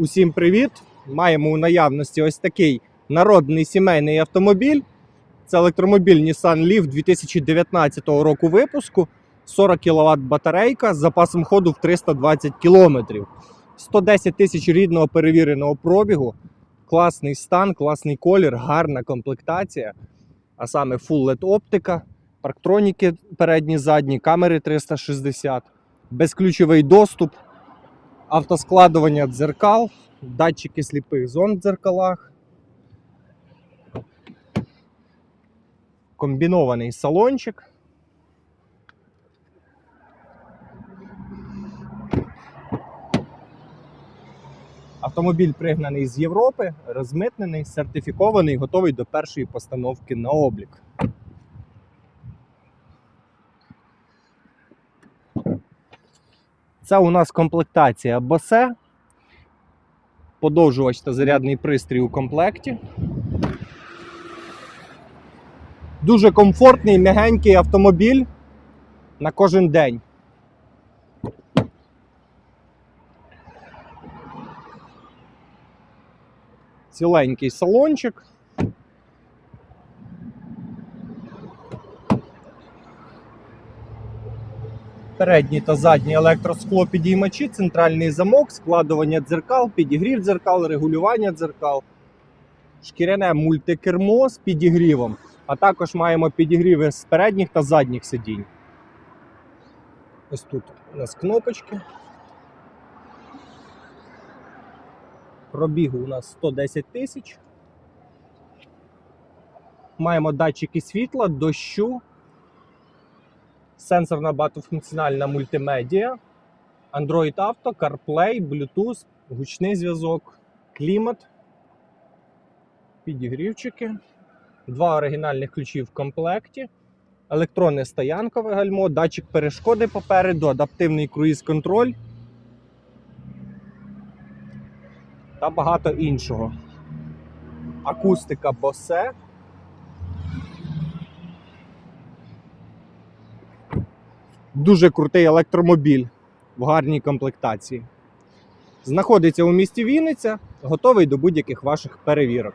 Усім привіт! Маємо у наявності ось такий народний сімейний автомобіль. Це електромобіль Nissan Leaf 2019 року випуску. 40 кВт батарейка з запасом ходу в 320 км. 110 тисяч рідного перевіреного пробігу. Класний стан, класний колір, гарна комплектація. А саме Full LED оптика, парктроніки передні, задні, камери 360, безключовий доступ, автоскладування дзеркал, датчики сліпих зон в дзеркалах, комбінований салончик. Автомобіль пригнаний з Європи, розмитнений, сертифікований, готовий до першої постановки на облік. Це у нас комплектація Bose. Подовжувач та зарядний пристрій у комплекті. Дуже комфортний, м'ягенький автомобіль на кожен день. Ціленький салончик. Передні та задні електроскло підіймачі, центральний замок, складування дзеркал, підігрів дзеркал, регулювання дзеркал, шкіряне мультикермо з підігрівом, а також маємо підігріви з передніх та задніх сидінь. Ось тут у нас кнопочки. Пробігу у нас 110 тисяч. Маємо датчики світла, дощу, сенсорна багатофункціональна мультимедіа, Android Auto, CarPlay, Bluetooth, гучний зв'язок, клімат, підігрівчики, два оригінальних ключі в комплекті, електронне стоянкове гальмо, датчик перешкоди попереду, адаптивний круїз-контроль та багато іншого. Акустика Bose. Дуже крутий електромобіль в гарній комплектації. Знаходиться у місті Вінниця, готовий до будь-яких ваших перевірок.